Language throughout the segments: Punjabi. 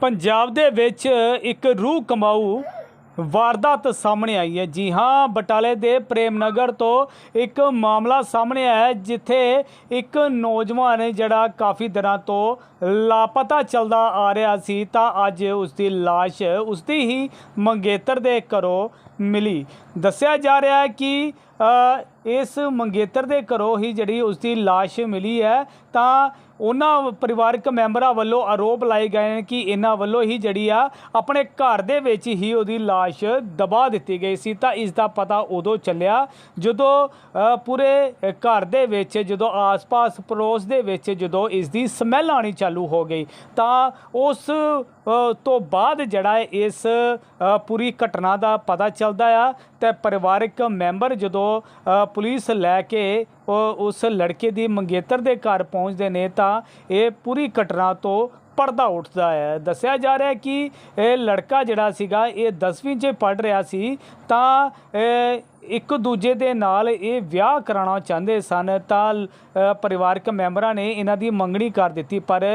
ਪੰਜਾਬ ਦੇ ਵਿੱਚ ਇੱਕ ਰੂਹ ਕਮਾਊ ਵਾਰਦਾਤ ਸਾਹਮਣੇ ਆਈ ਹੈ। ਜੀ ਹਾਂ ਬਟਾਲੇ ਦੇ ਪ੍ਰੇਮ ਨਗਰ ਤੋਂ ਇੱਕ ਮਾਮਲਾ ਸਾਹਮਣੇ ਆਇਆ ਹੈ, ਜਿੱਥੇ ਇੱਕ ਨੌਜਵਾਨ ਜਿਹੜਾ ਕਾਫੀ ਦਿਨਾਂ ਤੋਂ ਲਾਪਤਾ ਚੱਲਦਾ ਆ ਰਿਹਾ ਸੀ ਤਾਂ ਅੱਜ ਉਸ ਦੀ ਲਾਸ਼ ਉਸ ਦੀ ਹੀ ਮੰਗੇਤਰ ਦੇ ਘਰੋਂ ਮਿਲੀ। ਦੱਸਿਆ ਜਾ ਰਿਹਾ ਹੈ ਕਿ ਇਸ ਮੰਗੇਤਰ ਦੇ ਘਰੋਂ ਹੀ ਜਿਹੜੀ ਉਸ ਦੀ ਲਾਸ਼ ਮਿਲੀ ਹੈ ਤਾਂ ਉਹਨਾਂ ਪਰਿਵਾਰਕ ਮੈਂਬਰਾਂ ਵੱਲੋਂ ਆਰੋਪ ਲਾਏ ਗਏ ਨੇ ਕਿ ਇਹਨਾਂ ਵੱਲੋਂ ਹੀ ਜਿਹੜੀ ਆ, ਆਪਣੇ ਘਰ ਦੇ ਵਿੱਚ ਹੀ ਉਹਦੀ ਲਾਸ਼ ਦਬਾ ਦਿੱਤੀ ਗਈ ਸੀ। ਤਾਂ ਇਸ ਦਾ ਪਤਾ ਉਦੋਂ ਚੱਲਿਆ ਜਦੋਂ ਪੂਰੇ ਘਰ ਦੇ ਵਿੱਚ, ਜਦੋਂ ਆਸ-ਪਾਸ ਪੜੋਸ ਦੇ ਵਿੱਚ ਜਦੋਂ ਇਸ ਦੀ ਸਮੈਲ ਆਣੀ ਚਾਲੂ ਹੋ ਗਈ, ਤਾਂ ਉਸ ਤੋਂ ਬਾਅਦ ਜਿਹੜਾ ਇਸ ਪੂਰੀ ਘਟਨਾ ਦਾ ਪਤਾ ਚੱਲਦਾ ਆ। ਤੇ ਪਰਿਵਾਰਕ ਮੈਂਬਰ ਜਦੋਂ ਪੁਲਿਸ ਲੈ ਕੇ ਉਸ ਲੜਕੇ ਦੀ ਮੰਗੇਤਰ ਦੇ ਘਰ ਪਹੁੰਚਦੇ ਨੇ ਤਾਂ ਇਹ ਪੂਰੀ ਘਟਨਾ ਤੋਂ ਪਰਦਾ ਉੱਠਦਾ ਹੈ। ਦੱਸਿਆ ਜਾ ਰਿਹਾ ਹੈ ਕਿ ਇਹ ਲੜਕਾ ਜਿਹੜਾ ਸੀਗਾ, ਇਹ 10ਵੀਂ 'ਚ ਪੜ ਰਿਹਾ ਸੀ ਤਾਂ ਇੱਕ ਦੂਜੇ ਦੇ ਨਾਲ ਇਹ ਵਿਆਹ ਕਰਾਉਣਾ ਚਾਹੁੰਦੇ ਸਨ ਤਾਂ ਪਰਿਵਾਰਕ ਮੈਂਬਰਾਂ ਨੇ ਇਹਨਾਂ ਦੀ ਮੰਗਣੀ ਕਰ ਦਿੱਤੀ। ਪਰ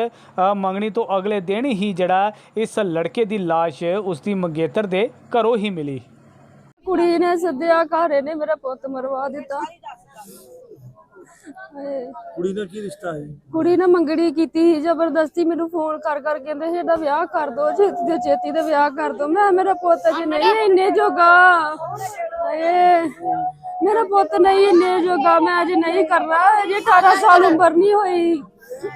ਮੰਗਣੀ ਤੋਂ ਅਗਲੇ ਦਿਨ ਹੀ ਜਿਹੜਾ ਇਸ ਲੜਕੇ ਦੀ ਲਾਸ਼ ਉਸ ਦੀ ਮੰਗੇਤਰ ਦੇ ਘਰੋਂ ਹੀ ਮਿਲੀ। ਕੁੜੀ ਨੇ ਸੱਦਿਆ ਘਰੇ ਨੇ ਮੇਰਾ ਪੁੱਤ ਮਰਵਾ ਦਿੱਤਾ। ਹਾਏ। ਕੁੜੀ ਨਾਲ ਕੀ ਰਿਸ਼ਤਾ ਹੈ? ਕੁੜੀ ਨੇ ਮੰਗਣੀ ਕੀਤੀ ਸੀ ਜ਼ਬਰਦਸਤੀ ਮੈਨੂੰ ਫੋਨ ਕਰ ਕਰ ਕਹਿੰਦੇ ਸੀ ਇਹਦਾ ਵਿਆਹ ਕਰ ਦੋ ਛੇਤੀ ਦੇ ਛੇਤੀ ਦੇ ਵਿਆਹ ਕਰ ਦੋ। ਮੈਂ ਮੇਰਾ ਪੁੱਤ ਜੀ ਨਹੀਂ ਇੰਨੇ ਜੋਗਾ। ਹਾਏ ਮੇਰਾ ਪੁੱਤ ਨਹੀਂ ਇੰਨੇ ਜੋਗਾ। ਮੈਂ ਅਜੇ ਨਹੀਂ ਕਰਨਾ ਅਜੇ 18 ਸਾਲ ਉਮਰ ਨਹੀਂ ਹੋਈ।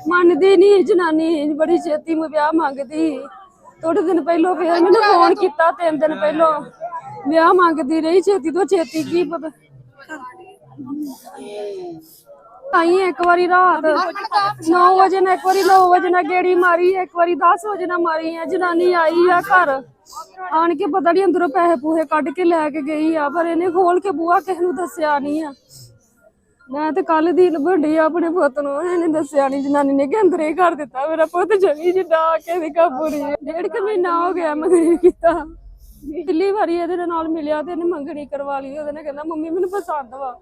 ਮੰਨਦੀ ਨਹੀਂ ਜਨਾਨੀ ਬੜੀ ਛੇਤੀ ਮੈਂ ਵਿਆਹ ਮੰਗਦੀ ਥੋੜੇ ਦਿਨ ਪਹਿਲਾਂ ਫੇਰ ਮੈਨੂੰ ਫੋਨ ਕੀਤਾ ਤਿੰਨ ਦਿਨ ਪਹਿਲਾਂ। ਵਿਆਹ ਮੰਗਦੀ ਰਹੀ ਛੇਤੀ ਤੋਂ ਛੇਤੀ ਕੀ ਪਤਾ। ਆਈ ਇੱਕ ਵਾਰੀ ਰਾਤ। 9 ਵਜੇ ਨਾ ਇੱਕ ਵਾਰੀ 9 ਵਜੇ ਨਾ ਗੇੜੀ ਮਾਰੀ, ਇੱਕ ਵਾਰੀ 10 ਵਜੇ ਨਾ ਮਾਰੀ ਆ, ਜਨਾਨੀ ਆਈ ਆ ਘਰ। ਆਣ ਕੇ ਪਤਾ ਨਹੀਂ ਅੰਦਰੋਂ ਪੈਸੇ ਪੂਹੇ ਕੱਢ ਕੇ ਲੈ ਕੇ ਗਈ ਆ, ਪਰ ਇਹਨੇ ਖੋਲ ਕੇ ਬੂਹਾ ਕਿਸੇ ਨੂੰ ਦੱਸਿਆ ਨਹੀਂ ਆ। ਮੈਂ ਤੇ ਕੱਲ ਦੀ ਲੱਭਣੀ ਆਪਣੇ ਪੁੱਤ ਨੂੰ, ਇਹਨੇ ਦੱਸਿਆ ਨਹੀਂ ਜਨਾਨੀ ਨੇ ਕਿ ਅੰਦਰ ਹੀ ਕਰ ਦਿੱਤਾ, ਮੇਰਾ ਪੁੱਤ ਜਮੀ ਜਿੱਡਾ ਆ ਕੇ ਦੀ ਕਾਬੂਰੀ ਡੇਢ ਕੁ ਮਹੀਨਾ ਹੋ ਗਿਆ ਮੰਗਣੀ ਕੀਤਾ। ਦਿੱਲੀ ਵਾਰੀ ਇਹਦੇ ਨਾਲ ਮਿਲਿਆ ਤੇ ਇਹਨੇ ਮੰਗਣੀ ਕਰਵਾ ਲਈ ਉਹਦੇ ਨੇ ਕਹਿੰਦਾ ਮੰਮੀ ਮੈਨੂੰ ਪਸੰਦ ਵਾ।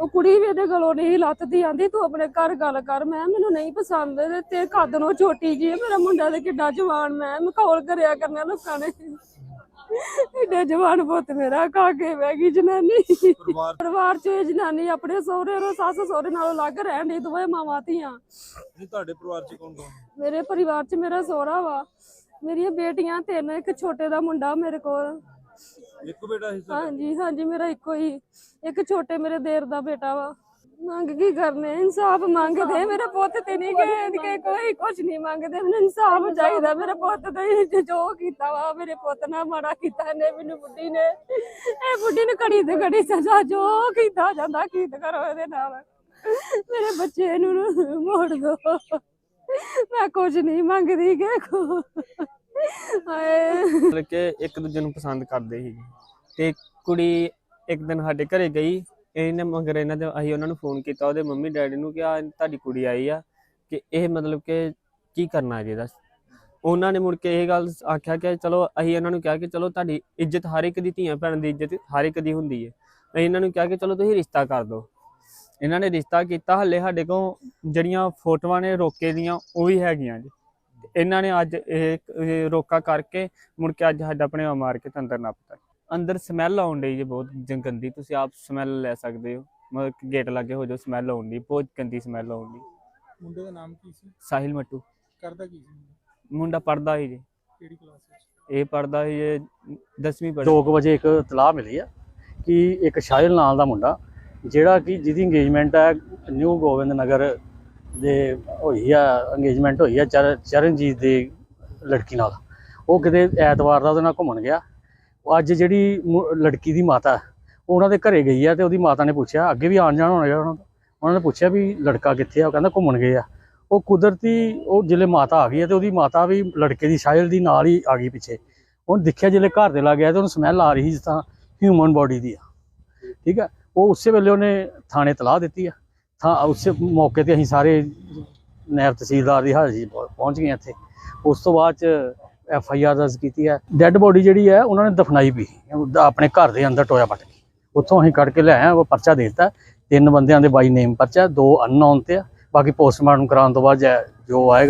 ਉਹ ਕੁੜੀ ਵੀ ਇਹਦੇ ਗਲੋਂ ਨਹੀਂ ਲੱਥਦੀ ਆਂਦੀ ਤੂੰ ਆਪਣੇ ਘਰ ਗੱਲ ਕਰ। ਮੈਂ ਮੈਨੂੰ ਨਹੀਂ ਪਸੰਦ ਤੇ ਤੇ ਕੱਦ ਨੂੰ ਛੋਟੀ ਜੀ ਮੇਰਾ ਮੁੰਡਾ ਤੇ ਕਿੱਡਾ ਜਵਾਨ ਮੈਂ ਮਖੌਲ ਕਰਿਆ ਕਰਨਾ ਲੋਕਾਂ ਨੇ। ਏਡਾ ਜਵਾਨ ਪੁੱਤ ਮੇਰਾ ਖਾ ਕੇ ਬਹਿ ਗਈ ਜਨਾਨੀ। ਪਰਿਵਾਰ ਚ ਇਹ ਜਨਾਨੀ ਆਪਣੇ ਸਹੁਰੇ ਰੋ ਸੱਸ ਸਹੁਰੇ ਨਾਲੋਂ ਅਲੱਗ ਰਹਿਣ ਦੀ ਦੋਵੇਂ ਮਾਵਾਂ ਧੀਆਂ। ਤੁਹਾਡੇ ਪਰਿਵਾਰ ਚ ਕੌਣ ਕੌਣ? ਮੇਰੇ ਪਰਿਵਾਰ ਚ ਮੇਰਾ ਸਹੁਰਾ ਵਾ। ਮੇਰੀਆਂ ਬੇਟੀਆਂ ਤਿੰਨ ਇੱਕ ਛੋਟੇ ਦਾ ਮੁੰਡਾ ਮੇਰੇ ਕੋਲ। ਇੱਕ ਬੇਟਾ ਸੀ ਤੁਹਾਡਾ? ਹਾਂਜੀ ਹਾਂਜੀ ਮੇਰਾ ਇੱਕੋ ਹੀ। ਇੱਕ ਛੋਟੇ ਮੇਰੇ ਦੇਰ ਦਾ ਬੇਟਾ ਵਾ। ਮੰਗ ਕੀ ਕਰਨੇ? ਇਨਸਾਫ ਮੰਗਦੇ ਮੇਰੇ ਪੁੱਤ ਤੇ ਨਹੀਂ ਗਏ ਕਿ ਕੋਈ ਕੁਝ ਨਹੀਂ ਮੰਗਦੇ। ਮੈਨੂੰ ਇਨਸਾਫ ਚਾਹੀਦਾ। ਮੇਰੇ ਪੁੱਤ ਤੇ ਜੋ ਕੀਤਾ ਵਾ ਮੇਰੇ ਪੁੱਤ ਨਾਲ ਮਾੜਾ ਕੀਤਾ ਨੇ ਮੈਨੂੰ ਬੁੱਢੀ ਨੇ। ਇਹ ਬੁੱਢੀ ਨੂੰ ਘੜੀ ਤੇ ਘੜੀ ਸਜ਼ਾ ਜੋ ਕੀਤਾ ਜਾਂਦਾ ਕੀਤ ਕਰੋ ਇਹਦੇ ਨਾਲ? ਮੇਰੇ ਬੱਚੇ ਨੂੰ ਮੋੜ ਦੋ। ਮੈਂ ਕੁਝ ਨਹੀਂ ਮੰਗਦੀ ਕਿ ਕੋ। ਹਾਏ। ਮਤਲਬ ਕਿ ਇੱਕ ਦੂਜੇ ਨੂੰ ਪਸੰਦ ਕਰਦੇ ਸੀ। ਤੇ ਕੁੜੀ ਇੱਕ ਦਿਨ ਸਾਡੇ ਘਰੇ ਗਈ, ਇਹਨੇ ਮਗਰ ਇਹਨਾਂ ਦੇ, ਅਸੀਂ ਉਹਨਾਂ ਨੂੰ ਫੋਨ ਕੀਤਾ, ਉਹਦੇ ਮੰਮੀ ਡੈਡੀ ਨੂੰ ਕਿ ਆ ਤੁਹਾਡੀ ਕੁੜੀ ਆਈ ਆ, ਕਿ ਇਹ ਮਤਲਬ ਕਿ ਕੀ ਕਰਨਾ ਜੀ ਇਹਦਾ? ਉਹਨਾਂ ਨੇ ਮੁੜ ਕੇ ਇਹ ਗੱਲ ਆਖਿਆ ਕਿ ਚਲੋ ਅਸੀਂ ਇਹਨਾਂ ਨੂੰ ਕਿਹਾ ਕਿ ਚਲੋ ਤੁਹਾਡੀ ਇੱਜ਼ਤ ਹਰ ਇੱਕ ਦੀ ਧੀਆਂ ਭੈਣ ਦੀ ਇੱਜ਼ਤ ਹਰ ਇੱਕ ਦੀ ਹੁੰਦੀ ਹੈ। ਅਸੀਂ ਇਹਨਾਂ ਨੂੰ ਕਿਹਾ ਕਿ ਚਲੋ ਤੁਸੀਂ ਰਿਸ਼ਤਾ ਕਰ ਦਿਓ। ਇਹਨਾਂ ਨੇ ਰਿਸ਼ਤਾ ਕੀਤਾ। ਹੱਲੇ ਸਾਡੇ ਕੋਲ ਜਿਹੜੀਆਂ ਫੋਟੋਆਂ ਨੇ ਰੋਕੇ ਦੀਆਂ ਉਹ ਵੀ ਹੈਗੀਆਂ ਜੀ। ਇਹਨਾਂ ਨੇ ਅੱਜ ਇਹ ਰੋਕਾ ਕਰਕੇ ਮੁੜ ਕੇ ਅੱਜ ਸਾਡਾ ਆਪਣੇ ਮਾਰ ਕੇ ਅੰਦਰ ਨੱਪਤਾ। ਅੰਦਰ ਸਮੈਲ ਆਉਣ ਡਈ ਜੇ ਬਹੁਤ ਗੰਦੀ। ਤੁਸੀਂ ਆਪ ਸਮੈਲ ਲੈ ਸਕਦੇ ਹੋ। ਮਤਲਬ ਕਿ ਗੇਟ ਲੱਗੇ ਹੋ ਜੋ ਸਮੈਲ ਆਉਣ ਦੀ ਬਹੁਤ ਗੰਦੀ ਸਮੈਲ ਆਉਣ ਦੀ ਮੁੰਡੇ ਦਾ ਨਾਮ ਕੀ ਸੀ? ਸਾਹਿਲ ਮੱਟੂ। ਕਰਦਾ ਕੀ ਸੀ ਮੁੰਡਾ? ਪੜਦਾ ਸੀ ਜੀ। ਕਿਹੜੀ ਕਲਾਸ ਵਿੱਚ? ਇਹ ਪੜਦਾ ਸੀ ਜੇ 10ਵੀਂ ਪੜ੍ਹ ਦੋ ਕੁ ਵਜੇ ਇੱਕ ਇਤਲਾਹ ਮਿਲੀ ਆ ਕਿ ਇੱਕ ਸ਼ਾਹਿਲ ਨਾਲ ਦਾ ਮੁੰਡਾ ਜਿਹੜਾ ਕਿ ਜਿਹਦੀ ਇੰਗੇਜਮੈਂਟ ਹੈ ਨਿਊ ਗੋਬਿੰਦ ਨਗਰ ਦੇ ਹੋਈ ਆ ਇੰਗੇਜਮੈਂਟ ਹੋਈ ਆ ਚਰ- ਚਰਨਜੀਤ ਦੀ ਲੜਕੀ ਨਾਲ। ਉਹ ਕਿਤੇ ਐਤਵਾਰ ਦਾ ਉਹਦੇ ਨਾਲ ਘੁੰਮਣ ਗਿਆ। ਅੱਜ ਜਿਹੜੀ ਲੜਕੀ ਦੀ ਮਾਤਾ ਉਹਨਾਂ ਦੇ ਘਰੇ ਗਈ ਆ ਤੇ ਉਹਦੀ ਮਾਤਾ ਨੇ ਪੁੱਛਿਆ, ਅੱਗੇ ਵੀ ਆਣ ਜਾਣ ਹੋਣਾ ਉਹਨਾਂ ਦਾ ਉਹਨਾਂ ਨੇ ਪੁੱਛਿਆ ਵੀ ਲੜਕਾ ਕਿੱਥੇ ਆ? ਉਹ ਕਹਿੰਦਾ ਘੁੰਮਣ ਗਏ ਆ। ਉਹ ਕੁਦਰਤੀ, ਉਹ ਜਿਲੇ ਮਾਤਾ ਆ ਗਈ ਆ ਤੇ ਉਹਦੀ ਮਾਤਾ ਵੀ ਲੜਕੇ ਦੀ ਸ਼ਾਇਲ ਦੀ ਨਾਲ ਹੀ ਆ ਗਈ ਪਿੱਛੇ। ਉਹਨੇ ਦੇਖਿਆ ਜਿਲੇ ਘਰ ਦੇ ਲੱਗ ਗਿਆ ਤੇ ਉਹਨੂੰ ਸਮੈਲ ਆ ਰਹੀ ਸੀ ਜਿਸ ਤਰ੍ਹਾਂ ਹਿਊਮਨ ਬੋਡੀ ਦੀ ਆ। ਠੀਕ ਆ? ਉਹ ਉਸੇ ਵੇਲੇ ਉਹਨੇ ਥਾਣੇ ਤਲਾਹ ਦਿੱਤੀ ਆ। ਥਾਂ ਉਸੇ ਮੌਕੇ ਤੇ ਅਸੀਂ ਸਾਰੇ ਨੈਬ ਤਹਿਸੀਲਦਾਰ ਦੀ ਹਾਜ਼ਰੀ 'ਚ ਪਹੁੰਚ ਗਏ ਇੱਥੇ। ਉਸ ਤੋਂ ਬਾਅਦ ਚ ਐਫ ਆਈ ਆਰ ਦਰਜ ਕੀਤੀ ਹੈ ਡੈੱਡ ਬੋਡੀ ਜਿਹੜੀ ਹੈ ਉਹਨਾਂ ਨੇ ਦਫਨਾਈ ਵੀ। ਆਪਣੇ ਘਰ ਦੇ ਅੰਦਰ ਟੋਇਆ ਪੱਟ ਕੇ। ਉੱਥੋਂ ਅਸੀਂ ਕੱਢ ਕੇ ਲੈ ਆਏ ਉਹ ਪਰਚਾ ਦੇ ਦਿੱਤਾ। ਤਿੰਨ ਬੰਦਿਆਂ ਦੇ ਬਾਈ ਨੇਮ ਪਰਚਾ, ਦੋ ਅਨਨੋਨ ਤੇ ਆ। ਬਾਕੀ ਪੋਸਟਮਾਰਟਮ ਕਰਾਉਣ ਤੋਂ ਬਾਅਦ ਜੈ- ਜੋ ਆਏਗਾ